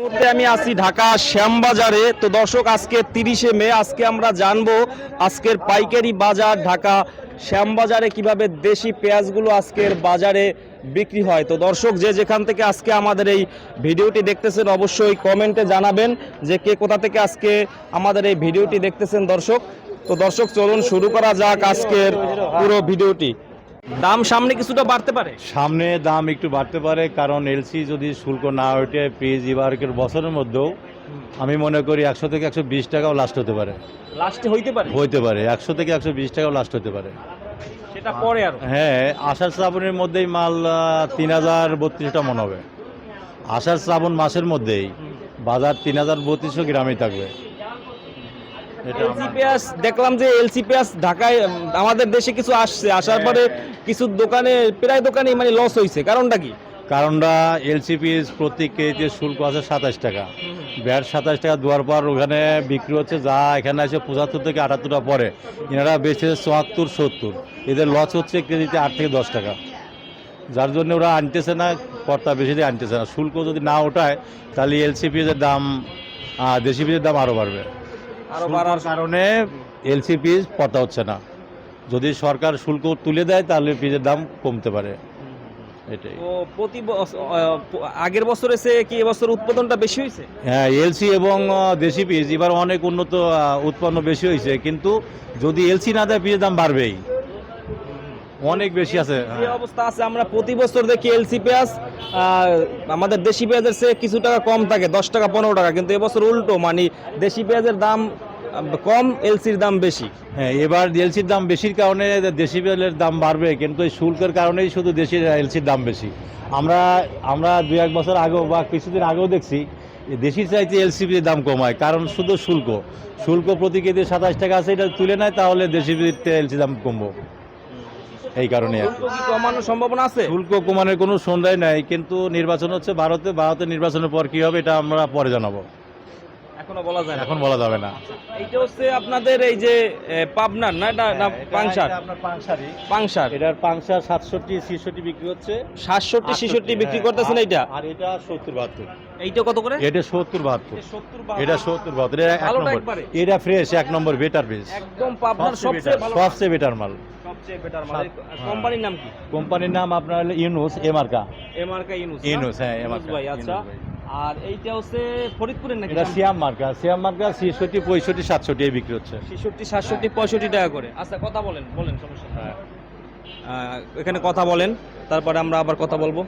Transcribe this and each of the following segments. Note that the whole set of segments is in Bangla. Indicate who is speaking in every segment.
Speaker 1: মুহূর্তে আমি আছি ঢাকা শ্যামবাজারে। তো দর্শক, আজকে তিরিশে মে, আজকে আমরা জানব আজকের পাইকারি বাজার ঢাকা শ্যামবাজারে কীভাবে দেশি পেঁয়াজগুলো আজকের বাজারে বিক্রি হয়। তো দর্শক, যে যেখান থেকে আজকে আমাদের এই ভিডিওটি দেখতেছেন, অবশ্যই কমেন্টে জানাবেন যে কে কোথা থেকে আজকে আমাদের এই ভিডিওটি দেখতেছেন দর্শক। তো দর্শক, চলুন শুরু করা যাক আজকের পুরো ভিডিওটি। দাম সামনে কিছুটা বাড়তে পারে?
Speaker 2: সামনে দাম একটু বাড়তে পারে কারণ এলসি যদি শুল্ক না ওঠে পেজ এবারকের বছরের মধ্যেও আমি মনে করি একশো থেকে একশো বিশ টাকাও লাস্ট হতে পারে।
Speaker 1: লাস্টে হইতে পারে?
Speaker 2: হইতে পারে একশো থেকে একশো বিশ টাকাও লাস্ট হতে পারে।
Speaker 1: সেটা পরে আর।
Speaker 2: হ্যাঁ আষাঢ় শ্রাবণের মধ্যেই মাল তিন হাজার বত্রিশটা মনে হবে। আষাঢ় শ্রাবণ মাসের মধ্যেই বাজার তিন হাজার বত্রিশশো গ্রামে থাকবে।
Speaker 1: এলসি পেঁয়াজ দেখলাম যে এলসি পেঁয়াজ ঢাকায় আমাদের দেশে কিছু আসছে আসার পরে কিছু দোকানে প্রায় দোকানে মানে লস হয়েছে কারণটা কি?
Speaker 2: কারণটা এলসিপিএস প্রতি কেজিতে শুল্ক আছে সাতাশ টাকা। ব্যাট সাতাশ টাকা দেওয়ার পর ওখানে বিক্রি হচ্ছে যা এখানে আছে পঁচাত্তর থেকে আটাত্তরটা পরে। এনারা বেচছে চুয়াত্তর সত্তর। এদের লস হচ্ছে কেজিতে আট থেকে দশ টাকা। যার জন্য ওরা আনতেছে না কর্তা বেশি দিয়ে আনতেছে না। শুল্ক যদি না ওঠায় তাহলে এলসিপিএসের দাম দেশি পিসের দাম আরও বাড়বে। আরও
Speaker 1: বাড়ার
Speaker 2: কারণে এলসিপিএস পতা হচ্ছে না। যদি সরকার শুল্ক তুলে দেয় তাহলে পিসের দাম কমতে পারে। এটাই।
Speaker 1: তো প্রতি বছ- আহ, আগের বছরে সে কি এবছর উৎপাদনটা বেশি হয়েছে?
Speaker 2: হ্যাঁ এলসি এবং আহ, দেশি পিস এবার অনেক উন্নত আহ, উৎপন্ন বেশি হয়েছে। কিন্তু যদি এলসি না দেয় পিসের দাম বাড়বেই। অনেক বেশি আছে।
Speaker 1: যে
Speaker 2: হ্যাঁ।
Speaker 1: অবস্থা আছে আমরা প্রতি বছর দেখি এলসি পেঁয়াজ আহ, আমাদের দেশি পেঁয়াজের সে কিছু টাকা কম থাকে দশ টাকা পনেরো টাকা। কিন্তু এবছর উল্টো মানে দেশি পেঁয়াজের দাম কম এলসির দাম বেশি।
Speaker 2: হ্যাঁ এবার এলসির দাম বেশির কারণে দেশি পেঁয়াজের দাম বাড়বে কিন্তু এই শুল্কের কারণেই শুধু দেশি এলসির দাম বেশি। আমরা আমরা দু এক বছর আগেও বা কিছুদিন আগেও দেখছি যে দেশির চাইতে এলসিপির দাম কমায় কারণ শুধু শুল্ক। শুল্ক প্রতি কেজি সাতাশ টাকা আছে এটা তুলে নেয় তাহলে দেশি এলসি দাম কমবো। এই কারণে
Speaker 1: কমানোর সম্ভাবনা আছে?
Speaker 2: শুল্ক কমানোর কোনো সন্দেহ নাই কিন্তু নির্বাচন হচ্ছে ভারতে ভারতের নির্বাচনের পর কি হবে এটা আমরা পরে জানাব।
Speaker 1: এখনও বলা যায়
Speaker 2: এখন বলা যাবে না।
Speaker 1: এইটা হচ্ছে আপনাদের এই যে পাবনার না এটা না পাংশার?
Speaker 2: আপনার পাংশারি
Speaker 1: পাংশার।
Speaker 2: এটার পাংশার সাতষট্টি ছিষট্টি বিক্রি হচ্ছে।
Speaker 1: সাতষট্টি ছেষট্টি বিক্রি করতেছেন এইটা?
Speaker 2: আর এটা সত্তর বাহাত্তর।
Speaker 1: এইটা কত করে?
Speaker 2: এটা সত্তর বাহাত্তর। এটা সত্তর বাহাত্তর। এটা এক নম্বর। এটা ফ্রেশ এক নম্বর বেটার পিস
Speaker 1: একদম পাবনার সবচেয়ে ভালো।
Speaker 2: সবচেয়ে বেটার মাল।
Speaker 1: সবচেয়ে বেটার মাল। কোম্পানির নাম কি?
Speaker 2: কোম্পানির নাম আপনার হলো ইউনুস এমার্কা
Speaker 1: এমআরকা ইউনুস
Speaker 2: ইউনুস হ্যাঁ এমার্কা
Speaker 1: ভাই আচ্ছা। আর এইটা হচ্ছে ফরিদপুরের নাকি
Speaker 2: এটা সিয়াম মার্কা সিয়াম মার্কা ছিষট্টি পঁয়ষট্টি সাতষট্টি এই বিক্রি হচ্ছে।
Speaker 1: ছেষট্টি সাতষট্টি পঁয়ষট্টি টাকা করে। আচ্ছা কথা বলেন বলেন সমস্যা।
Speaker 2: হ্যাঁ।
Speaker 1: এখানে কথা বলেন তারপরে আমরা আবার কথা বলব।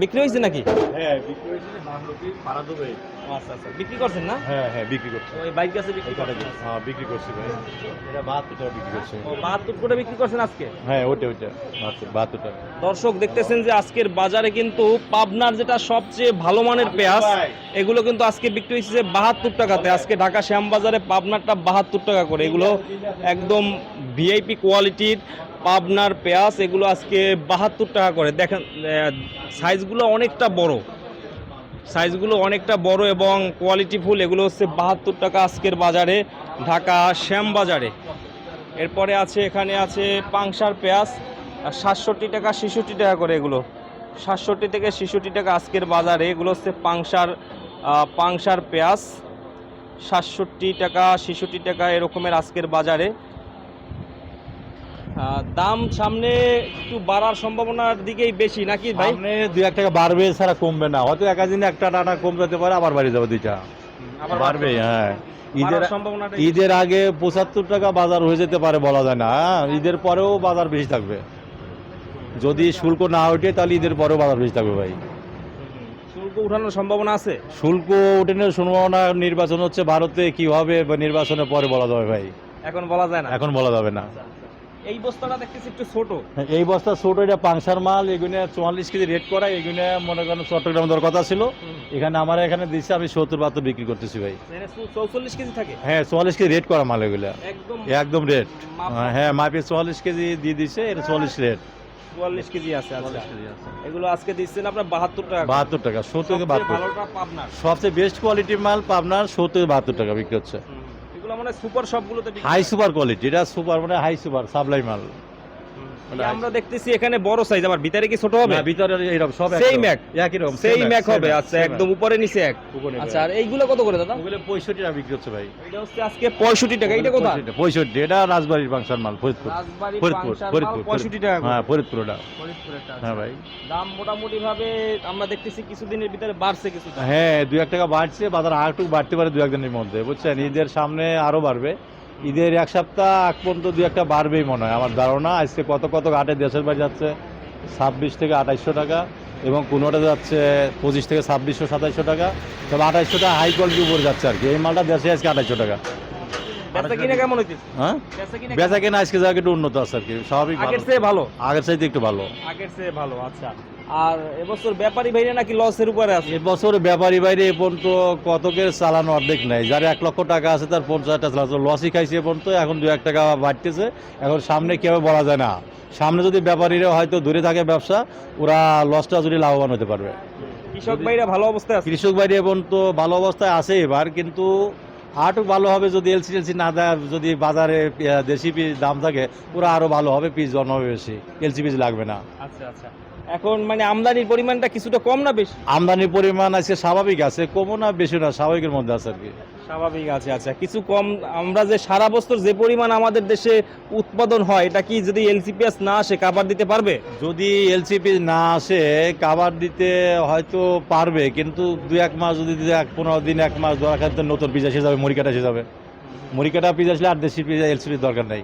Speaker 1: বিক্রি হয়েছে নাকি?
Speaker 2: হ্যাঁ বিক্রি হয়েছে মাহমুদি পাড়া দেবে
Speaker 1: আচ্ছা আচ্ছা। বিক্রি করছেন না?
Speaker 2: হ্যাঁ হ্যাঁ বিক্রি করছে।
Speaker 1: ওই বাইক আছে বিক্রি
Speaker 2: এই হ্যাঁ বিক্রি করছি ভাই। এটা বাহাত্তর টাকা বিক্রি করছে
Speaker 1: ও বাহাত্তর করে বিক্রি করছেন আজকে?
Speaker 2: হ্যাঁ বাহাত্তর টাকা
Speaker 1: দর্শক দেখতেছেন যে আজকের বাজারে কিন্তু পাবনার যেটা সবচেয়ে ভালো মানের পেঁয়াজ এগুলো কিন্তু আজকে বিক্রি হয়েছে যে বাহাত্তর টাকাতে। আজকে ঢাকা শ্যামবাজারে পাবনারটা বাহাত্তর টাকা করে। এগুলো একদম ভিআইপি কোয়ালিটির পাবনার পেঁয়াজ, এগুলো আজকে বাহাত্তর টাকা করে। দেখেন সাইজগুলো অনেকটা বড়। সাইজগুলো অনেকটা বড় এবং কোয়ালিটি ফুল, এগুলো হচ্ছে বাহাত্তর টাকা আজকের বাজারে, ঢাকা শ্যামবাজারে এরপরে আছে, এখানে আছে পাংশার পেঁয়াজ সাতষট্টি টাকা, ছেষট্টি টাকা করে এগুলো। সাতষট্টি থেকে ছেষট্টি টাকা আজকের বাজারে, এগুলো হচ্ছে পাংশার পাংশার পেঁয়াজ। সাতষট্টি টাকা, ছেষট্টি টাকা এরকমের আজকের বাজারে। দাম সামনে একটু বাড়ার সম্ভাবনার দিকেই বেশি নাকি ভাই?
Speaker 2: সামনে দুই এক টাকা বাড়বে ছাড়া কমবে না। হয়তো এক দিনে একটা টানা কম যেতে পারে আবার বাড়ি যাবে দুইটা। বাড়বে হ্যাঁ। ঈদের
Speaker 1: বাড়ার সম্ভাবনাটা
Speaker 2: ঈদের আগে পঁচাত্তর টাকা বাজার হয়ে যেতে পারে বলা যায় না হ্যাঁ। ঈদের পরেও বাজার বেশি থাকবে। যদি শুল্ক না ওঠে তাহলে ঈদের পরেও বাজার বেশি থাকবে ভাই।
Speaker 1: শুল্ক উঠানোর সম্ভাবনা আছে?
Speaker 2: শুল্ক ওঠেনের সম্ভাবনা নির্বাচন হচ্ছে ভারতে কি হবে নির্বাচনের পরে বলা যাবে ভাই।
Speaker 1: এখন বলা যায় না।
Speaker 2: এখন বলা যাবে না।
Speaker 1: এই বস্তাটা দেখতেছি একটু ছোট।
Speaker 2: এই বস্তা ছোট এটা পাংসার মাল এগুলো চুয়াল্লিশ কেজি রেট করা এগুলো মনে করেন চট্টগ্রাম দেওয়ার কথা ছিল। এখানে আমার এখানে দিচ্ছে আমি সত্তর বাহাত্তর বিক্রি করতেছি ভাই।
Speaker 1: চৌচল্লিশ কেজি থাকে?
Speaker 2: হ্যাঁ চুয়াল্লিশ কেজি রেট করা মাল এগুলো।
Speaker 1: একদম
Speaker 2: রেট হ্যাঁ মাপে চুয়াল্লিশ কেজি দিয়ে দিচ্ছে এটা চুয়াল্লিশ রেট
Speaker 1: চুয়াল্লিশ কেজি আছে আচ্ছা। এগুলো আজকে দিচ্ছেন আপনার বাহাত্তর টাকা
Speaker 2: বাহাত্তর টাকা সত্তর থেকে
Speaker 1: সবচেয়ে
Speaker 2: বাহাত্তর। সবচেয়ে বেস্ট কোয়ালিটির মাল পাবনার সত্তর বাহাত্তর টাকা বিক্রি হচ্ছে।
Speaker 1: মানে সুপার সবগুলোতে
Speaker 2: হাই সুপার কোয়ালিটি এটা সুপার মানে হাই সুপার সাপ্লাই মাল।
Speaker 1: আমরা দেখতেছি এখানে বড় সাইজ আবার ভিতরে কি ছোট হবে?
Speaker 2: না, ভিতরে এরকম সব
Speaker 1: এক?
Speaker 2: একই রকম
Speaker 1: হবে আচ্ছা একদম উপরে নিচে এক। আচ্ছা আর এইগুলো কত করে দাদা?
Speaker 2: ওগুলো পঁয়ষট্টি টাকা বিক্রি হচ্ছে ভাই।
Speaker 1: এটা হচ্ছে আজকে পঁয়ষট্টি টাকা এটা কোথায়?
Speaker 2: পঁয়ষট্টি এটা রাজবাড়ির ফাংশন মাল ফরিদপুর। ফরিদপুর ফরিদপুর
Speaker 1: 65 টাকা।
Speaker 2: হ্যাঁ ফরিদপুর ওটা
Speaker 1: ফরিদপুরেরটা, আচ্ছা।
Speaker 2: হ্যাঁ ভাই।
Speaker 1: দাম মোটামুটি ভাবে আমরা দেখতেছি কিছুদিনের ভিতরে বাড়ছে কিছু
Speaker 2: হ্যাঁ দু এক টাকা বাড়ছে বাজার আর একটু বাড়তে পারে দু একদিনের মধ্যে বুঝছেন? ঈদের সামনে আরও বাড়বে। ঈদের এক সপ্তাহ আগ পর্যন্ত দু একটা বাড়বেই মনে হয়। আমার ধারণা, আজকে কত কত ঘাটে দেশের বাড়ি যাচ্ছে? ছাব্বিশ থেকে আঠাইশশো টাকা এবং কোনোটা যাচ্ছে পঁচিশ থেকে ছাব্বিশশো, সাতাইশশো টাকা। তবে আঠাইশশো টাকা হাই কোয়ালিটির উপরে যাচ্ছে আর কি। এই মালটা দেশে আজকে আঠাইশশো টাকা
Speaker 1: বেচা কিনে কেমন হইতেছে
Speaker 2: হ্যাঁ?
Speaker 1: বেচা কিনে
Speaker 2: আজকে জায়গা একটু উন্নত আছে আর কি স্বাভাবিক
Speaker 1: আগের। চেয়ে ভালো?
Speaker 2: আগের চাইতে একটু ভালো।
Speaker 1: আগের চেয়ে ভালো আচ্ছা। আর এবছর ব্যাপারী ভাইরা নাকি লসের উপরে আছে?
Speaker 2: এবছর ব্যাপারী বাইরে এ পর্যন্ত কতকের চালানো অর্ধেক নেই। যার এক লক্ষ টাকা আছে তার পঞ্চাশ চালাচ্ছে লসই খাইছে এ পর্যন্ত এখন দু এক টাকা বাড়তেছে। এখন সামনে কেউ বলা যায় না। সামনে যদি ব্যাপারীরা হয়তো দূরে থাকে ব্যবসা ওরা লসটা যদি লাভবান হতে পারবে।
Speaker 1: কৃষক ভাইরা ভালো অবস্থায় আছে?
Speaker 2: কৃষক বাইরে এ পর্যন্ত ভালো অবস্থায় আছে এবার কিন্তু আরও ভালো হবে যদি এলসি টেলসি না দেয় যদি বাজারে দেশি পিস দাম থাকে ওরা আরও ভালো হবে পিস জন্মাবে বেশি। এলসি পিস লাগবে না।
Speaker 1: আচ্ছা আচ্ছা। এখন মানে আমদানির পরিমাণটা কিছুটা কম না বেশি?
Speaker 2: আমদানির পরিমাণ আছে স্বাভাবিক আছে কমও না বেশি না স্বাভাবিকের মধ্যে আছে আর কি।
Speaker 1: স্বাভাবিক আছে আচ্ছা। কিছু কম আমরা যে সারা বছর যে পরিমাণ আমাদের দেশে উৎপাদন হয় এটা কি যদি এলসিপিএস না আসে কাবার দিতে পারবে?
Speaker 2: যদি এলসিপি না আসে কাবার দিতে হয়তো পারবে কিন্তু দু এক মাস যদি এক পনেরো দিন এক মাস ধরা খাতে নতুন পিস এসে যাবে মুড়ি কাটা এসে যাবে। মুড়ি কাটা পিস আসলে আর দেশি পিস এলসিপির দরকার নেই।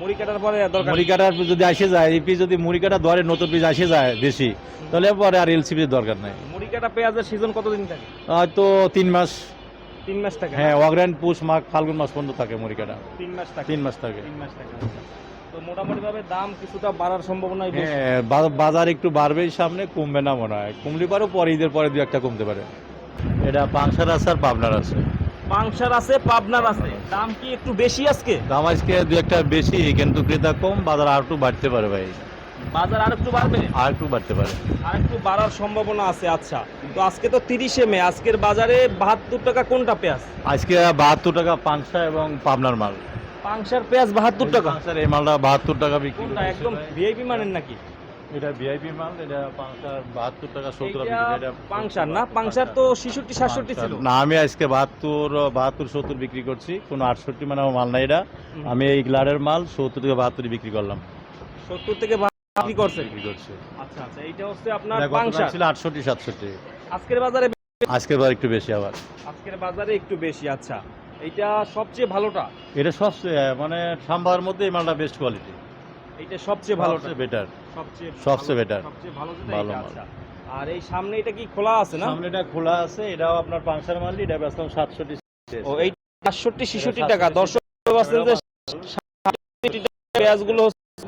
Speaker 1: মুড়ি কাটার পরে দরকার
Speaker 2: মুড়ি কাটার যদি আসে যায় এই পিস যদি মুড়ি কাটা ধরে নতুন পিস আসে যায় দেশি তাহলে পরে আর এলসিপির দরকার নেই।
Speaker 1: মুড়ি কাটা পেঁয়াজের সিজন কতদিন থাকে?
Speaker 2: হয়তো তিন মাস।
Speaker 1: তিন মাস থাকে
Speaker 2: হ্যাঁ অগ্রায়ণ পুষ মাঘ ফাল্গুন মাস পর্যন্ত থাকে মুড়ি
Speaker 1: তিন মাস থাকে?
Speaker 2: তিন মাস থাকে।
Speaker 1: তিন মাস থাকে আচ্ছা। তো মোটামুটি ভাবে দাম কিছুটা বাড়ার সম্ভাবনাই বেশি।
Speaker 2: হ্যাঁ বাজার একটু বাড়বেই সামনে কমবে না মনে হয়। কমলে পারো পরে ঈদের পরে দু একটা কমতে পারে। এটা পাংশার আছে আর পাবনার আছে।
Speaker 1: পাংশার আছে পাবনার আছে। দাম কি একটু বেশি আজকে?
Speaker 2: দাম আজকে দু একটা বেশি কিন্তু ক্রেতা কম বাজার আর একটু বাড়তে পারে ভাই।
Speaker 1: বাজার আর একটু বাড়বে
Speaker 2: বাড়তে পারে।
Speaker 1: বাড়ার সম্ভাবনা আছে আচ্ছা। তো আজকে তো তিরিশে মে আজকের বাজারে বাহাত্তর টাকা কোনটা পেঁয়াজ?
Speaker 2: আজকে বাহাত্তর টাকা পাংশা এবং পাবনার মাল।
Speaker 1: পাংশার পেঁয়াজ বাহাত্তর টাকা?
Speaker 2: পাংশার এই মালটা বাহাত্তর টাকা বিক্রি
Speaker 1: একদম ভিআইপি মানের নাকি?
Speaker 2: এটা ভিআইপি মাল এটা পাংশার বাহাত্তর টাকা সত্তর
Speaker 1: পাংশার না? পাংশার। তো ছেষট্টি সাতষট্টি ছিল।
Speaker 2: না আমি আজকে বাহাত্তর বাহাত্তর সত্তর বিক্রি করছি। কোনো আটষট্টি মানে আমার মাল নাই এটা। আমি এই গ্লাডের মাল সত্তর থেকে বাহাত্তর বিক্রি করলাম।
Speaker 1: সত্তর থেকে বিক্রি করছে
Speaker 2: বিক্রি করছি।
Speaker 1: আচ্ছা আচ্ছা এইটা হচ্ছে আপনার
Speaker 2: এটা
Speaker 1: পাংশার
Speaker 2: ছিল আটষট্টি সাতষট্টি।
Speaker 1: আজকের বাজারে
Speaker 2: আজকের বার একটু বেশি আবার।
Speaker 1: আজকের বাজারে একটু বেশি আচ্ছা। এইটা সবচেয়ে ভালোটা?
Speaker 2: এটা সবচেয়ে মানে সাম্বার মধ্যে এই মালটা বেস্ট কোয়ালিটি
Speaker 1: এইটা সবচেয়ে ভালোটা?
Speaker 2: বেটার
Speaker 1: সবচেয়ে
Speaker 2: সবচেয়ে better।
Speaker 1: সবচেয়ে ভালো যেটা
Speaker 2: ভালো
Speaker 1: আচ্ছা। আর এই সামনে এটা কি খোলা আছে না?
Speaker 2: সামনে এটা খোলা আছে এটাও আপনার পাংশার মাল এটা বেচলাম সাতষট্টি
Speaker 1: ও এই সাতষট্টি ছেষট্টি টাকা। দর্শক আছেন যে পেঁয়াজগুলো হচ্ছে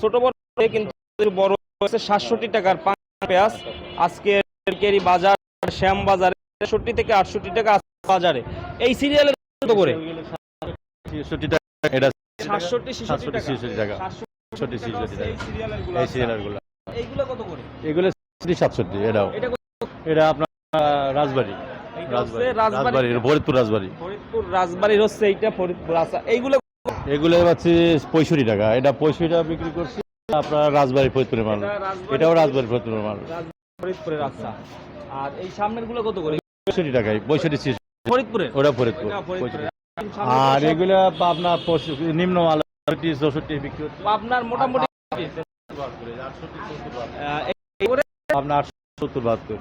Speaker 1: ছোট বড় কিন্তু বড় হচ্ছে সাতষট্টি টাকার পাঁচ পেঁয়াজ। আজকে কেরি বাজার শ্যাম বাজারে ছেষট্টি থেকে আটষট্টি টাকা বাজারে। এই সিরিয়ালের কত করে?
Speaker 2: এটা
Speaker 1: সাতষট্টি টাকা। এই এইগুলো। কত করে?
Speaker 2: এগুলো এটাও।
Speaker 1: এটা
Speaker 2: আপনার আহ, রাজবাড়ি। ফরিদপুর
Speaker 1: রাজবাড়ির হচ্ছে এইটা ফরিদপুর এইগুলো
Speaker 2: এগুলো হচ্ছে পঁয়ষট্টি টাকা। এটা পঁয়ষট্টি টাকা বিক্রি করছি। আপনার রাজবাড়ি ফরিদপুরের মাল। এটাও রাজবাড়ি ফরিদপুরের মাল।
Speaker 1: ফরিদপুরের আচ্ছা। আর এই সামনেরগুলো কত করে?
Speaker 2: পঁয়ষট্টি টাকায় পঁয়ষট্টি ছিষট্টি।
Speaker 1: ফরিদপুরের
Speaker 2: ওটা ফরিদপুর। আর এগুলো আপনার নিম্ন মাল আটষট্টি চৌষট্টি বিক্রি হচ্ছে।
Speaker 1: আপনার মোটামুটি
Speaker 2: আপনার আটশো সত্তর বাহাত্তর।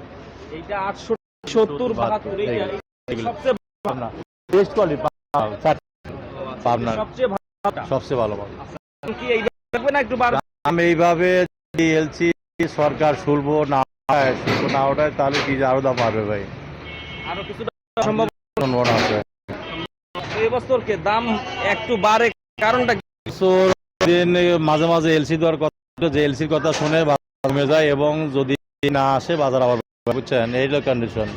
Speaker 1: এইটা আটশো সত্তর বাহাত্তর সবচেয়ে
Speaker 2: আপনার বেস্ট কোয়ালিটি পাবনার।
Speaker 1: সবচেয়ে
Speaker 2: সবচেয়ে ভালো
Speaker 1: একটু
Speaker 2: আমি এইভাবে এলসি সরকার শুল্ক না না তাহলে কি আরও দাম পাবে ভাই?
Speaker 1: আরও কিছুটা
Speaker 2: সম্ভাবনা আছে।
Speaker 1: এই বছরকে দাম একটু বাড়ে কারণটা
Speaker 2: দিন মাঝে মাঝে এলসি দেওয়ার কথা যে এলসির কথা শুনে কমে যায় এবং যদি না আসে বাজার আবার বুঝছেন? এই হলো কন্ডিশন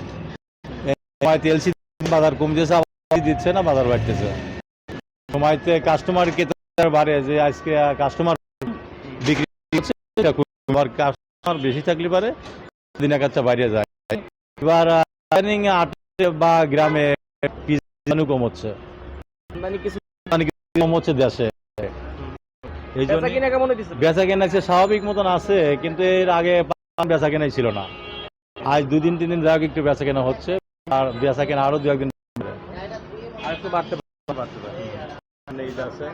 Speaker 2: এলসি বাজার কমতেছে আবার দিচ্ছে না বাজার বাড়তেছে। সময়তে কাস্টমার ক্রেতার বাড়ে যে আজকে কাস্টমার বিক্রি হচ্ছে কাস্টমার বেশি থাকলে পারে দিন এক আচ্ছা বাইরে যায়। এবার বা গ্রামে কম হচ্ছে কম হচ্ছে দেশে। এই জন্য
Speaker 1: বেচা কিনা
Speaker 2: স্বাভাবিক মতন আছে কিন্তু এর আগে বেচা কেনাই ছিল না। আজ দুদিন তিন দিন যাক একটু বেচা কেনা হচ্ছে আর বেচা কেনা আরও দু একদিন
Speaker 1: আর একটু বাড়তে পারে, বাড়তে পারে। এখানে ঈদ আছে